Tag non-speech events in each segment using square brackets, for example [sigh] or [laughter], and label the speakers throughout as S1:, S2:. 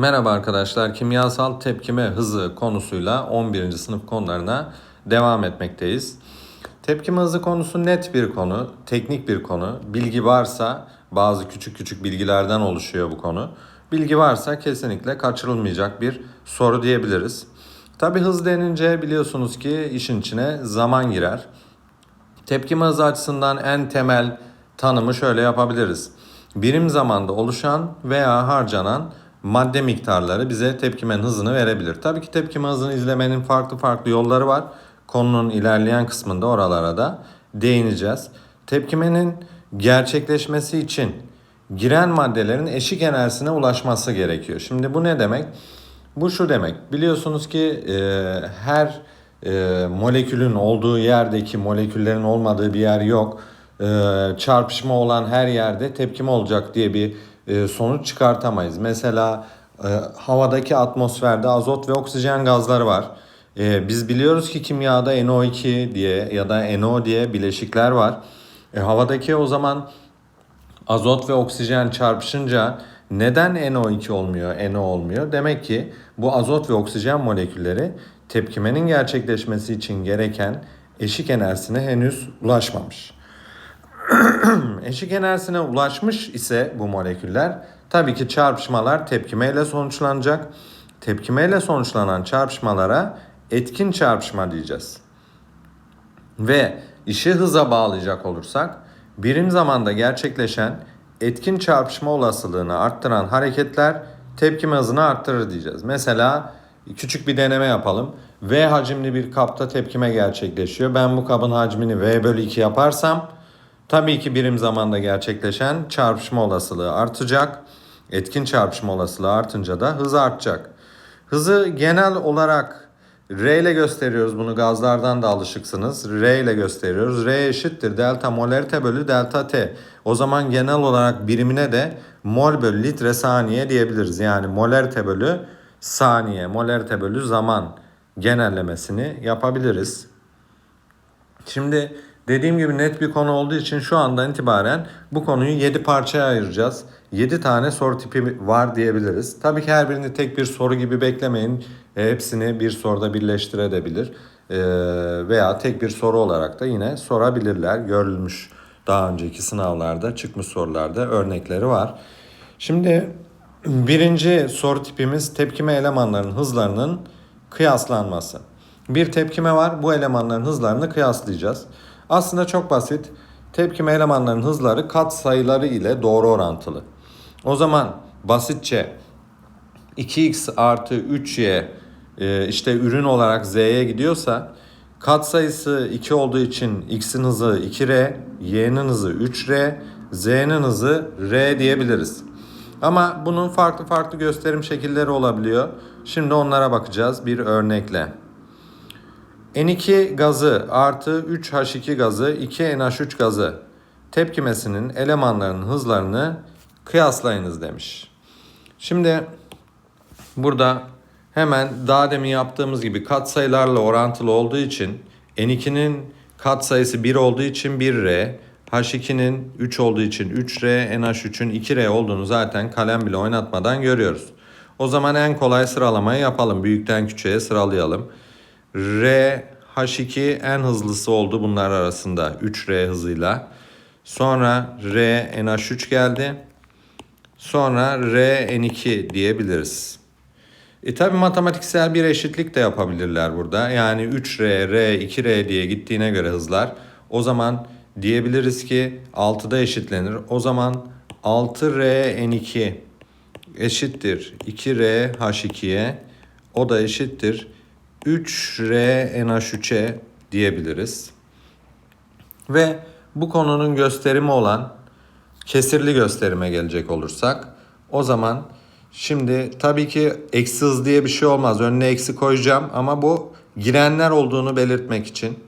S1: Merhaba arkadaşlar, kimyasal tepkime hızı konusuyla 11. sınıf konularına devam etmekteyiz. Tepkime hızı konusu net bir konu, teknik bir konu. Bilgi varsa bazı küçük küçük bilgilerden oluşuyor bu konu. Bilgi varsa kesinlikle kaçırılmayacak bir soru diyebiliriz. Tabi hız denince biliyorsunuz ki işin içine zaman girer. Tepkime hızı açısından en temel tanımı şöyle yapabiliriz. Birim zamanda oluşan veya harcanan madde miktarları bize tepkimenin hızını verebilir. Tabii ki tepkime hızını izlemenin farklı farklı yolları var. Konunun ilerleyen kısmında oralara da değineceğiz. Tepkimenin gerçekleşmesi için giren maddelerin eşik enerjisine ulaşması gerekiyor. Şimdi bu ne demek? Bu şu demek. Biliyorsunuz ki e, her e, molekülün olduğu yerdeki moleküllerin olmadığı bir yer yok. E, çarpışma olan her yerde tepkime olacak diye bir e, sonuç çıkartamayız. Mesela e, havadaki atmosferde azot ve oksijen gazları var. E, biz biliyoruz ki kimyada NO2 diye ya da NO diye bileşikler var. E, havadaki o zaman azot ve oksijen çarpışınca neden NO2 olmuyor, NO olmuyor? Demek ki bu azot ve oksijen molekülleri tepkimenin gerçekleşmesi için gereken eşik enerjisine henüz ulaşmamış. [clears throat] eşik enerjisine ulaşmış ise bu moleküller tabii ki çarpışmalar tepkimeyle sonuçlanacak. Tepkimeyle sonuçlanan çarpışmalara etkin çarpışma diyeceğiz. Ve işi hıza bağlayacak olursak birim zamanda gerçekleşen etkin çarpışma olasılığını arttıran hareketler tepkime hızını arttırır diyeceğiz. Mesela küçük bir deneme yapalım. V hacimli bir kapta tepkime gerçekleşiyor. Ben bu kabın hacmini V bölü 2 yaparsam tabii ki birim zamanda gerçekleşen çarpışma olasılığı artacak. Etkin çarpışma olasılığı artınca da hız artacak. Hızı genel olarak R ile gösteriyoruz bunu gazlardan da alışıksınız. R ile gösteriyoruz. R eşittir delta molarite bölü delta T. O zaman genel olarak birimine de mol bölü litre saniye diyebiliriz. Yani molarite bölü saniye, molarite bölü zaman genellemesini yapabiliriz. Şimdi dediğim gibi net bir konu olduğu için şu andan itibaren bu konuyu 7 parçaya ayıracağız. 7 tane soru tipi var diyebiliriz. Tabii ki her birini tek bir soru gibi beklemeyin. E, hepsini bir soruda birleştirebilir. E, veya tek bir soru olarak da yine sorabilirler. Görülmüş daha önceki sınavlarda çıkmış sorularda örnekleri var. Şimdi birinci soru tipimiz tepkime elemanların hızlarının kıyaslanması. Bir tepkime var. Bu elemanların hızlarını kıyaslayacağız. Aslında çok basit. Tepkime elemanların hızları kat sayıları ile doğru orantılı. O zaman basitçe 2x artı 3y e, işte ürün olarak z'ye gidiyorsa kat sayısı 2 olduğu için x'in hızı 2r, y'nin hızı 3r, z'nin hızı r diyebiliriz. Ama bunun farklı farklı gösterim şekilleri olabiliyor. Şimdi onlara bakacağız bir örnekle. N2 gazı artı 3H2 gazı 2NH3 gazı tepkimesinin elemanlarının hızlarını kıyaslayınız demiş. Şimdi burada hemen daha demin yaptığımız gibi katsayılarla orantılı olduğu için N2'nin katsayısı 1 olduğu için 1R, H2'nin 3 olduğu için 3R, NH3'ün 2R olduğunu zaten kalem bile oynatmadan görüyoruz. O zaman en kolay sıralamayı yapalım. Büyükten küçüğe sıralayalım. R, H2 en hızlısı oldu bunlar arasında 3R hızıyla. Sonra R, NH3 geldi. Sonra R, N2 diyebiliriz. E tabi matematiksel bir eşitlik de yapabilirler burada. Yani 3R, R, 2R diye gittiğine göre hızlar. O zaman diyebiliriz ki 6'da eşitlenir. O zaman 6R, N2 eşittir 2R, H2'ye. O da eşittir 3R, NH3'e diyebiliriz. Ve bu konunun gösterimi olan kesirli gösterime gelecek olursak o zaman şimdi tabii ki eksi hız diye bir şey olmaz. Önüne eksi koyacağım ama bu girenler olduğunu belirtmek için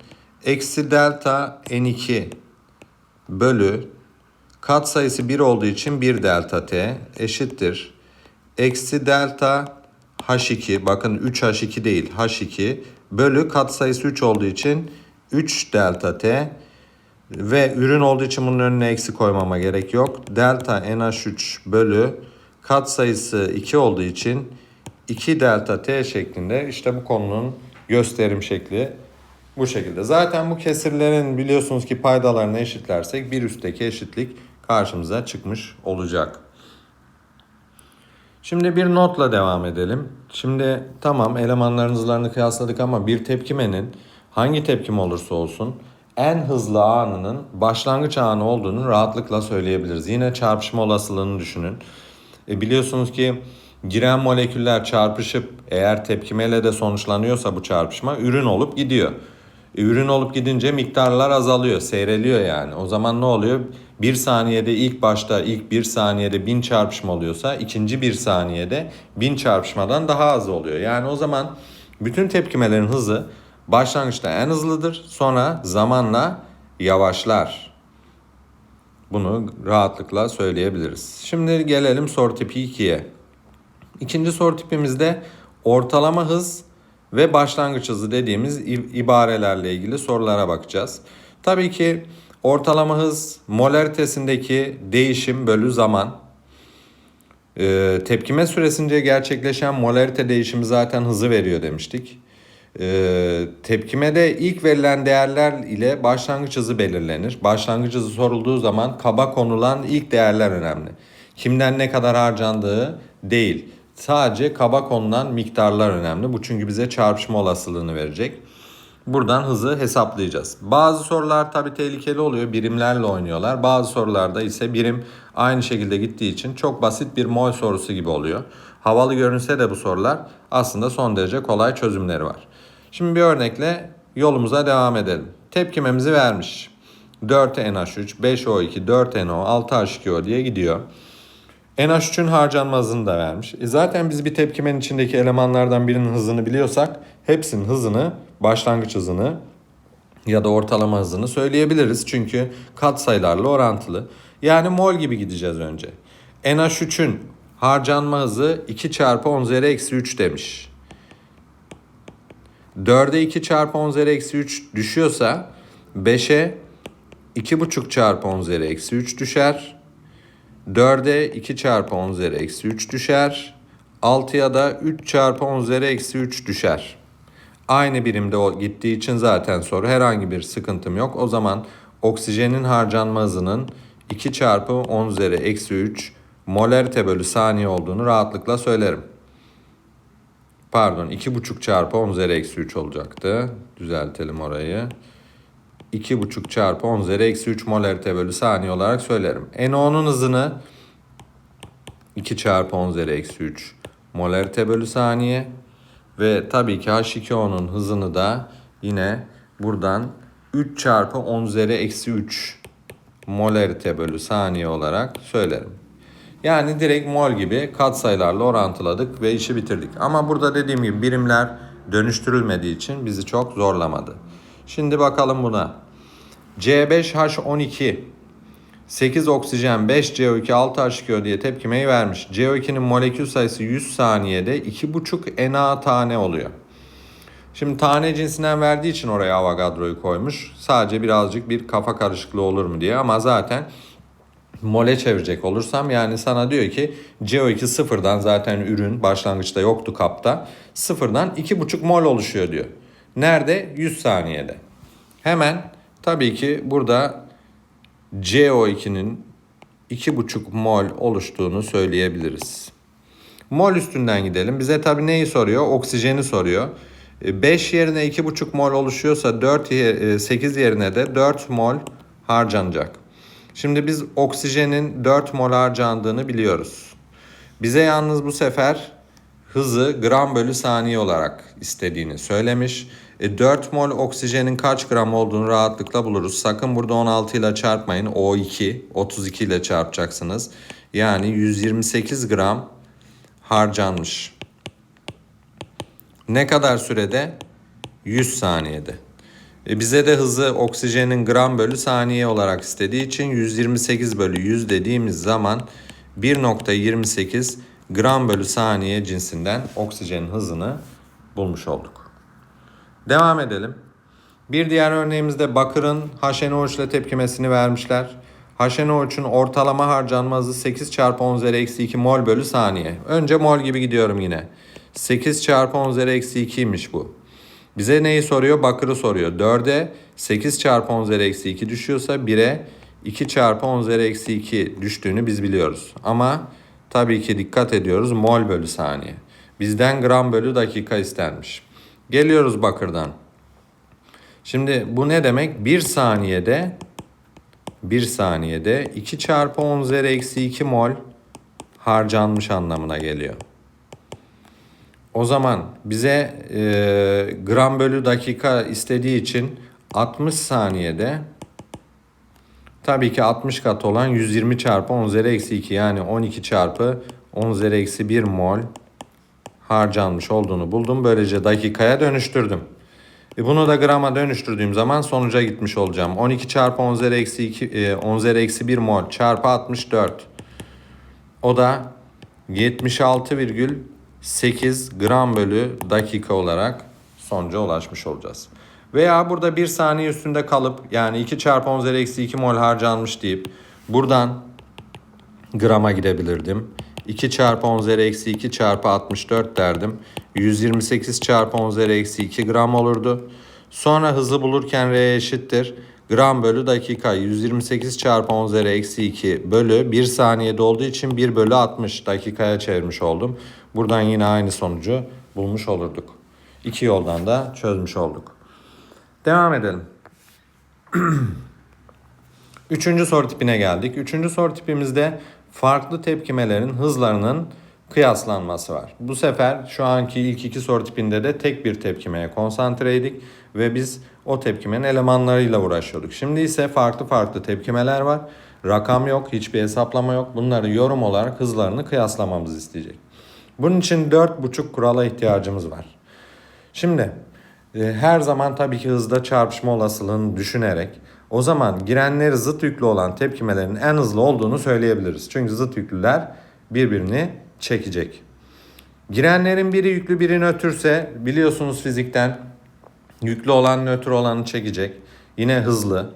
S1: eksi delta n2 bölü kat sayısı 1 olduğu için 1 delta t eşittir. Eksi delta h2 bakın 3h2 değil h2 bölü kat sayısı 3 olduğu için 3 delta t ve ürün olduğu için bunun önüne eksi koymama gerek yok. Delta NH3 bölü katsayısı 2 olduğu için 2 delta t şeklinde işte bu konunun gösterim şekli bu şekilde. Zaten bu kesirlerin biliyorsunuz ki paydalarını eşitlersek bir üstteki eşitlik karşımıza çıkmış olacak. Şimdi bir notla devam edelim. Şimdi tamam elemanların hızlarını kıyasladık ama bir tepkimenin hangi tepkime olursa olsun en hızlı anının başlangıç anı olduğunu rahatlıkla söyleyebiliriz. Yine çarpışma olasılığını düşünün. E biliyorsunuz ki giren moleküller çarpışıp eğer tepkimeyle de sonuçlanıyorsa bu çarpışma ürün olup gidiyor. E, ürün olup gidince miktarlar azalıyor, seyreliyor yani. O zaman ne oluyor? Bir saniyede ilk başta ilk bir saniyede bin çarpışma oluyorsa ikinci bir saniyede bin çarpışmadan daha az oluyor. Yani o zaman bütün tepkimelerin hızı başlangıçta en hızlıdır. Sonra zamanla yavaşlar. Bunu rahatlıkla söyleyebiliriz. Şimdi gelelim soru tipi 2'ye. İkinci soru tipimizde ortalama hız ve başlangıç hızı dediğimiz ibarelerle ilgili sorulara bakacağız. Tabii ki ortalama hız molaritesindeki değişim bölü zaman. Ee, tepkime süresince gerçekleşen molarite değişimi zaten hızı veriyor demiştik. Ee, tepkimede ilk verilen değerler ile başlangıç hızı belirlenir. Başlangıç hızı sorulduğu zaman kaba konulan ilk değerler önemli. Kimden ne kadar harcandığı değil. Sadece kaba konulan miktarlar önemli. Bu çünkü bize çarpışma olasılığını verecek. Buradan hızı hesaplayacağız. Bazı sorular tabi tehlikeli oluyor. Birimlerle oynuyorlar. Bazı sorularda ise birim aynı şekilde gittiği için çok basit bir mol sorusu gibi oluyor. Havalı görünse de bu sorular aslında son derece kolay çözümleri var. Şimdi bir örnekle yolumuza devam edelim. Tepkimemizi vermiş. 4NH3, 5O2, 4NO, 6H2O diye gidiyor. NH3'ün harcanma hızını da vermiş. E zaten biz bir tepkimenin içindeki elemanlardan birinin hızını biliyorsak hepsinin hızını, başlangıç hızını ya da ortalama hızını söyleyebiliriz. Çünkü katsayılarla orantılı. Yani mol gibi gideceğiz önce. NH3'ün harcanma hızı 2 çarpı 10 üzeri eksi 3 demiş. 4'e 2 çarpı 10 üzeri eksi 3 düşüyorsa 5'e 2,5 çarpı 10 üzeri eksi 3 düşer. 4'e 2 çarpı 10 üzeri eksi 3 düşer. 6'ya da 3 çarpı 10 üzeri eksi 3 düşer. Aynı birimde o gittiği için zaten soru herhangi bir sıkıntım yok. O zaman oksijenin harcanma hızının 2 çarpı 10 üzeri eksi 3 molarite bölü saniye olduğunu rahatlıkla söylerim. Pardon 2,5 çarpı 10 üzeri eksi 3 olacaktı. Düzeltelim orayı. 2,5 çarpı 10 üzeri eksi 3 molarite bölü saniye olarak söylerim. NO'nun hızını 2 çarpı 10 üzeri eksi 3 molarite bölü saniye. Ve tabii ki H2O'nun hızını da yine buradan 3 çarpı 10 üzeri eksi 3 molarite bölü saniye olarak söylerim. Yani direkt mol gibi katsayılarla orantıladık ve işi bitirdik. Ama burada dediğim gibi birimler dönüştürülmediği için bizi çok zorlamadı. Şimdi bakalım buna. C5H12 8 oksijen 5 CO2 6 H2O diye tepkimeyi vermiş. CO2'nin molekül sayısı 100 saniyede 2,5 Na tane oluyor. Şimdi tane cinsinden verdiği için oraya Avogadro'yu koymuş. Sadece birazcık bir kafa karışıklığı olur mu diye ama zaten mole çevirecek olursam yani sana diyor ki CO2 sıfırdan zaten ürün başlangıçta yoktu kapta. Sıfırdan 2,5 mol oluşuyor diyor. Nerede? 100 saniyede. Hemen tabii ki burada CO2'nin 2,5 mol oluştuğunu söyleyebiliriz. Mol üstünden gidelim. Bize tabii neyi soruyor? Oksijeni soruyor. 5 yerine 2,5 mol oluşuyorsa 4 8 yerine de 4 mol harcanacak. Şimdi biz oksijenin 4 mol harcandığını biliyoruz. Bize yalnız bu sefer hızı gram bölü saniye olarak istediğini söylemiş. E, 4 mol oksijenin kaç gram olduğunu rahatlıkla buluruz. Sakın burada 16 ile çarpmayın. O2, 32 ile çarpacaksınız. Yani 128 gram harcanmış. Ne kadar sürede? 100 saniyede. E bize de hızı oksijenin gram bölü saniye olarak istediği için 128 bölü 100 dediğimiz zaman 1.28 gram bölü saniye cinsinden oksijenin hızını bulmuş olduk. Devam edelim. Bir diğer örneğimizde bakırın HNO3 ile tepkimesini vermişler. HNO3'ün ortalama harcanma hızı 8 çarpı 10 üzeri eksi 2 mol bölü saniye. Önce mol gibi gidiyorum yine. 8 çarpı 10 üzeri eksi 2'ymiş bu. Bize neyi soruyor? Bakırı soruyor. 4'e 8 çarpı 10 üzeri eksi 2 düşüyorsa 1'e 2 çarpı 10 üzeri eksi 2 düştüğünü biz biliyoruz. Ama tabii ki dikkat ediyoruz mol bölü saniye. Bizden gram bölü dakika istenmiş. Geliyoruz bakırdan. Şimdi bu ne demek? 1 saniyede 1 saniyede 2 çarpı 10 üzeri eksi 2 mol harcanmış anlamına geliyor. O zaman bize e, gram bölü dakika istediği için 60 saniyede tabii ki 60 kat olan 120 çarpı 10 üzeri eksi 2 yani 12 çarpı 10 üzeri eksi 1 mol harcanmış olduğunu buldum. Böylece dakikaya dönüştürdüm. E bunu da grama dönüştürdüğüm zaman sonuca gitmiş olacağım. 12 çarpı 10 üzeri eksi 2, e, 10 üzeri eksi 1 mol çarpı 64. O da 76,8 gram bölü dakika olarak sonuca ulaşmış olacağız. Veya burada 1 saniye üstünde kalıp yani 2 çarpı 10 üzeri eksi 2 mol harcanmış deyip buradan grama gidebilirdim. 2 çarpı 10 üzeri eksi 2 çarpı 64 derdim. 128 çarpı 10 üzeri eksi 2 gram olurdu. Sonra hızı bulurken R eşittir. Gram bölü dakika 128 çarpı 10 üzeri eksi 2 bölü 1 saniyede olduğu için 1 bölü 60 dakikaya çevirmiş oldum. Buradan yine aynı sonucu bulmuş olurduk. İki yoldan da çözmüş olduk. Devam edelim. [clears throat] Üçüncü soru tipine geldik. Üçüncü soru tipimizde farklı tepkimelerin hızlarının kıyaslanması var. Bu sefer şu anki ilk iki soru tipinde de tek bir tepkimeye konsantreydik ve biz o tepkimenin elemanlarıyla uğraşıyorduk. Şimdi ise farklı farklı tepkimeler var. Rakam yok, hiçbir hesaplama yok. Bunları yorum olarak hızlarını kıyaslamamızı isteyecek. Bunun için 4,5 kurala ihtiyacımız var. Şimdi e, her zaman tabii ki hızda çarpışma olasılığını düşünerek o zaman girenleri zıt yüklü olan tepkimelerin en hızlı olduğunu söyleyebiliriz. Çünkü zıt yüklüler birbirini çekecek. Girenlerin biri yüklü biri nötrse biliyorsunuz fizikten yüklü olan nötr olanı çekecek. Yine hızlı.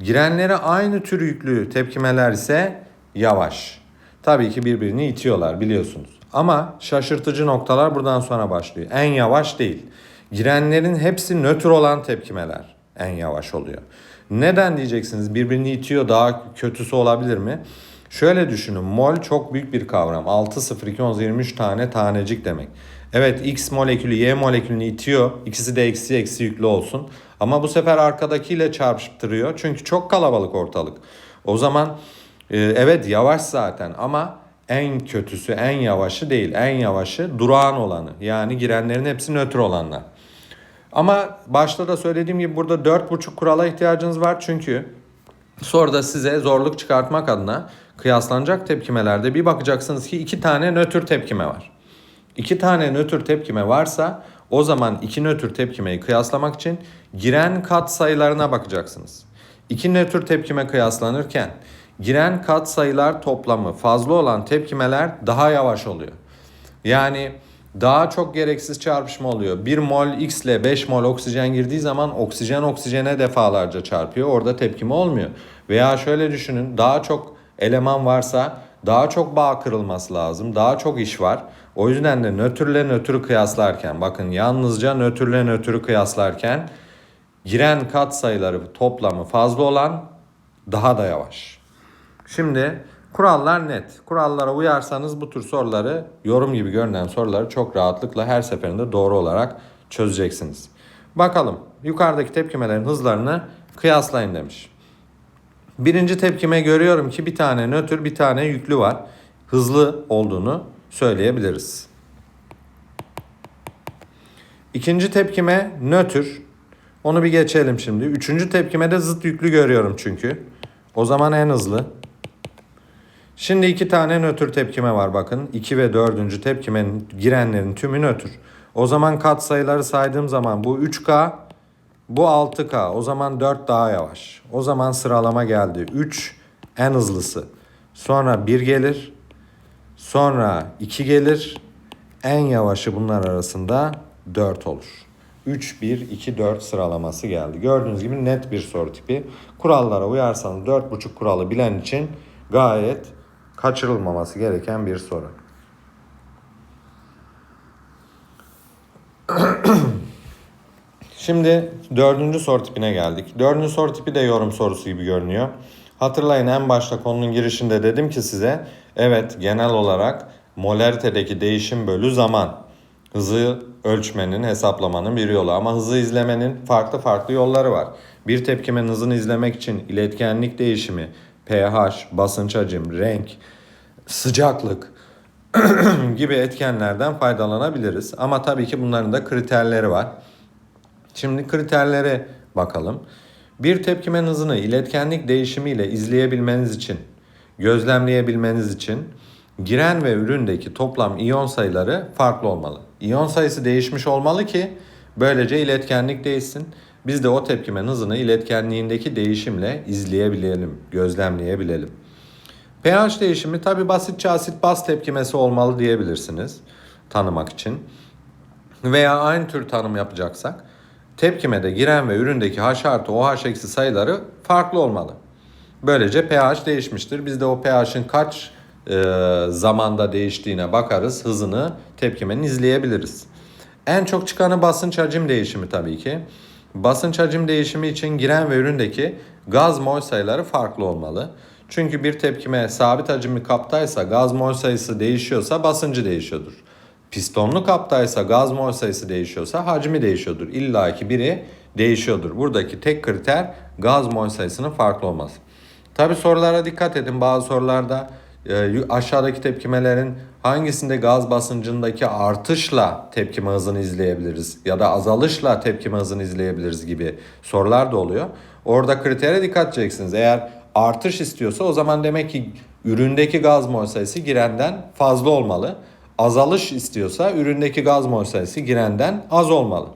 S1: Girenleri aynı tür yüklü tepkimeler ise yavaş. Tabii ki birbirini itiyorlar biliyorsunuz. Ama şaşırtıcı noktalar buradan sonra başlıyor. En yavaş değil. Girenlerin hepsi nötr olan tepkimeler en yavaş oluyor. Neden diyeceksiniz? Birbirini itiyor daha kötüsü olabilir mi? Şöyle düşünün. Mol çok büyük bir kavram. 6, 0, 2, 10, 23 tane tanecik demek. Evet X molekülü Y molekülünü itiyor. İkisi de eksi eksi yüklü olsun. Ama bu sefer arkadakiyle çarpıştırıyor. Çünkü çok kalabalık ortalık. O zaman e, evet yavaş zaten ama en kötüsü en yavaşı değil. En yavaşı durağan olanı. Yani girenlerin hepsi nötr olanlar. Ama başta da söylediğim gibi burada 4,5 kurala ihtiyacınız var. Çünkü sonra da size zorluk çıkartmak adına kıyaslanacak tepkimelerde bir bakacaksınız ki iki tane nötr tepkime var. İki tane nötr tepkime varsa o zaman iki nötr tepkimeyi kıyaslamak için giren kat sayılarına bakacaksınız. İki nötr tepkime kıyaslanırken giren kat sayılar toplamı fazla olan tepkimeler daha yavaş oluyor. Yani daha çok gereksiz çarpışma oluyor. 1 mol X ile 5 mol oksijen girdiği zaman oksijen oksijene defalarca çarpıyor. Orada tepkime olmuyor. Veya şöyle düşünün daha çok eleman varsa daha çok bağ kırılması lazım. Daha çok iş var. O yüzden de nötrle nötrü kıyaslarken bakın yalnızca nötrle nötrü kıyaslarken giren kat sayıları toplamı fazla olan daha da yavaş. Şimdi kurallar net. Kurallara uyarsanız bu tür soruları yorum gibi görünen soruları çok rahatlıkla her seferinde doğru olarak çözeceksiniz. Bakalım yukarıdaki tepkimelerin hızlarını kıyaslayın demiş. Birinci tepkime görüyorum ki bir tane nötr bir tane yüklü var. Hızlı olduğunu söyleyebiliriz. İkinci tepkime nötr. Onu bir geçelim şimdi. Üçüncü tepkime de zıt yüklü görüyorum çünkü. O zaman en hızlı. Şimdi iki tane nötr tepkime var bakın. 2 ve dördüncü tepkimenin girenlerin tümü nötr. O zaman kat sayıları saydığım zaman bu 3K, bu 6K. O zaman 4 daha yavaş. O zaman sıralama geldi. 3 en hızlısı. Sonra 1 gelir. Sonra 2 gelir. En yavaşı bunlar arasında 4 olur. 3, 1, 2, 4 sıralaması geldi. Gördüğünüz gibi net bir soru tipi. Kurallara uyarsanız 4,5 kuralı bilen için gayet kaçırılmaması gereken bir soru. [clears throat] Şimdi dördüncü soru tipine geldik. Dördüncü soru tipi de yorum sorusu gibi görünüyor. Hatırlayın en başta konunun girişinde dedim ki size evet genel olarak molaritedeki değişim bölü zaman hızı ölçmenin, hesaplamanın bir yolu ama hızı izlemenin farklı farklı yolları var. Bir tepkimenin hızını izlemek için iletkenlik değişimi, pH, basınç hacim, renk, sıcaklık [clears throat] gibi etkenlerden faydalanabiliriz. Ama tabii ki bunların da kriterleri var. Şimdi kriterlere bakalım. Bir tepkimenin hızını iletkenlik değişimiyle izleyebilmeniz için, gözlemleyebilmeniz için giren ve üründeki toplam iyon sayıları farklı olmalı. İyon sayısı değişmiş olmalı ki böylece iletkenlik değişsin. Biz de o tepkimenin hızını iletkenliğindeki değişimle izleyebilelim, gözlemleyebilelim. pH değişimi tabi basitçe asit baz tepkimesi olmalı diyebilirsiniz tanımak için. Veya aynı tür tanım yapacaksak tepkimede giren ve üründeki H artı OH eksi sayıları farklı olmalı. Böylece pH değişmiştir. Biz de o pH'in kaç e, zamanda değiştiğine bakarız. Hızını tepkimenin izleyebiliriz. En çok çıkanı basınç hacim değişimi tabii ki. Basınç hacim değişimi için giren ve üründeki gaz mol sayıları farklı olmalı. Çünkü bir tepkime sabit hacimli kaptaysa gaz mol sayısı değişiyorsa basıncı değişiyordur. Pistonlu kaptaysa gaz mol sayısı değişiyorsa hacmi değişiyordur. İlla ki biri değişiyordur. Buradaki tek kriter gaz mol sayısının farklı olması. Tabi sorulara dikkat edin. Bazı sorularda aşağıdaki tepkimelerin hangisinde gaz basıncındaki artışla tepkime hızını izleyebiliriz ya da azalışla tepkime hızını izleyebiliriz gibi sorular da oluyor. Orada kritere dikkat edeceksiniz. Eğer artış istiyorsa o zaman demek ki üründeki gaz mol sayısı girenden fazla olmalı. Azalış istiyorsa üründeki gaz mol sayısı girenden az olmalı.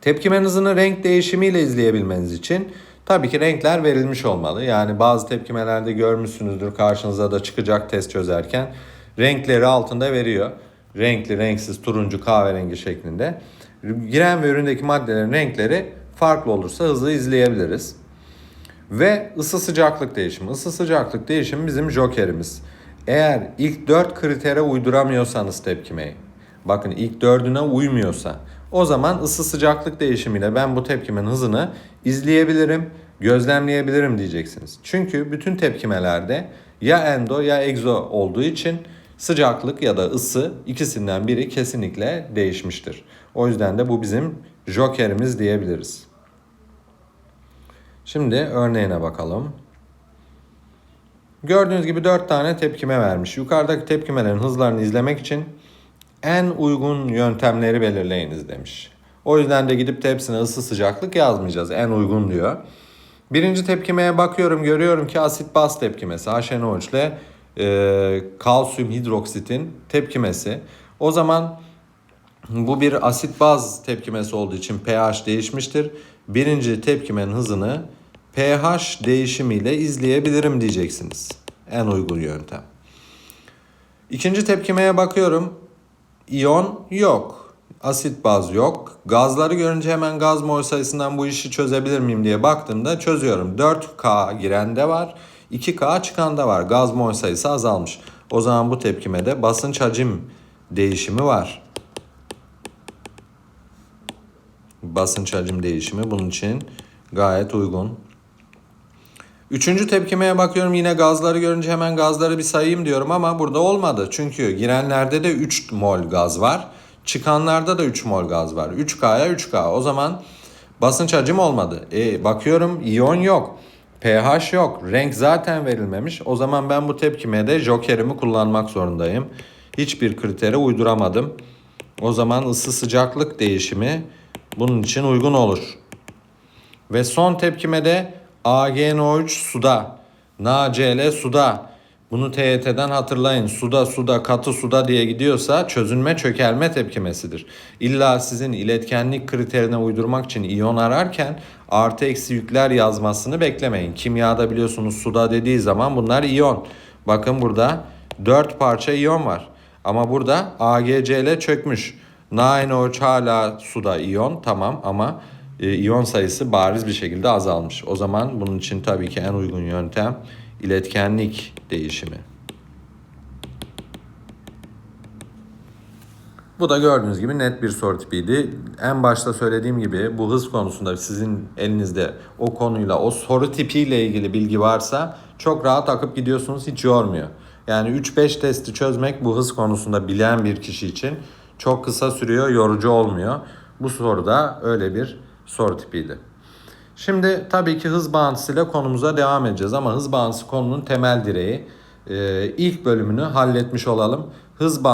S1: Tepkimen renk değişimiyle izleyebilmeniz için tabii ki renkler verilmiş olmalı. Yani bazı tepkimelerde görmüşsünüzdür karşınıza da çıkacak test çözerken renkleri altında veriyor. Renkli, renksiz, turuncu, kahverengi şeklinde. Giren ve üründeki maddelerin renkleri farklı olursa hızlı izleyebiliriz. Ve ısı sıcaklık değişimi. Isı sıcaklık değişimi bizim jokerimiz. Eğer ilk 4 kritere uyduramıyorsanız tepkimeyi, bakın ilk dördüne uymuyorsa o zaman ısı sıcaklık değişimiyle ben bu tepkimenin hızını izleyebilirim, gözlemleyebilirim diyeceksiniz. Çünkü bütün tepkimelerde ya endo ya egzo olduğu için sıcaklık ya da ısı ikisinden biri kesinlikle değişmiştir. O yüzden de bu bizim jokerimiz diyebiliriz. Şimdi örneğine bakalım. Gördüğünüz gibi 4 tane tepkime vermiş. Yukarıdaki tepkimelerin hızlarını izlemek için en uygun yöntemleri belirleyiniz demiş. O yüzden de gidip de hepsine ısı sıcaklık yazmayacağız. En uygun diyor. Birinci tepkimeye bakıyorum görüyorum ki asit baz tepkimesi HNO3 ile e, kalsiyum hidroksitin tepkimesi. O zaman bu bir asit baz tepkimesi olduğu için pH değişmiştir. Birinci tepkimenin hızını pH değişimiyle izleyebilirim diyeceksiniz. En uygun yöntem. İkinci tepkimeye bakıyorum. İyon yok. Asit baz yok. Gazları görünce hemen gaz mol sayısından bu işi çözebilir miyim diye baktığımda çözüyorum. 4K girende var. 2K çıkanda var. Gaz mol sayısı azalmış. O zaman bu tepkimede basınç hacim değişimi var. Basınç hacim değişimi bunun için gayet uygun. Üçüncü tepkimeye bakıyorum yine gazları görünce hemen gazları bir sayayım diyorum ama burada olmadı. Çünkü girenlerde de 3 mol gaz var. Çıkanlarda da 3 mol gaz var. 3K'ya 3K. O zaman basınç hacim olmadı. E, bakıyorum iyon yok. pH yok. Renk zaten verilmemiş. O zaman ben bu tepkimeye de jokerimi kullanmak zorundayım. Hiçbir kritere uyduramadım. O zaman ısı sıcaklık değişimi bunun için uygun olur. Ve son tepkimede AgNO3 suda, NaCl suda. Bunu TYT'den hatırlayın. Suda, suda, katı suda diye gidiyorsa çözünme çökelme tepkimesidir. İlla sizin iletkenlik kriterine uydurmak için iyon ararken artı eksi yükler yazmasını beklemeyin. Kimyada biliyorsunuz suda dediği zaman bunlar iyon. Bakın burada 4 parça iyon var. Ama burada AgCl çökmüş. NaNO hala suda iyon tamam ama e, iyon sayısı bariz bir şekilde azalmış. O zaman bunun için tabii ki en uygun yöntem iletkenlik değişimi. Bu da gördüğünüz gibi net bir soru tipiydi. En başta söylediğim gibi bu hız konusunda sizin elinizde o konuyla, o soru tipiyle ilgili bilgi varsa çok rahat akıp gidiyorsunuz, hiç yormuyor. Yani 3-5 testi çözmek bu hız konusunda bilen bir kişi için çok kısa sürüyor, yorucu olmuyor. Bu soru da öyle bir soru tipiydi. Şimdi tabii ki hız bağıntısıyla konumuza devam edeceğiz ama hız bağıntısı konunun temel direği. Ee, ilk bölümünü halletmiş olalım. Hız bağıntısı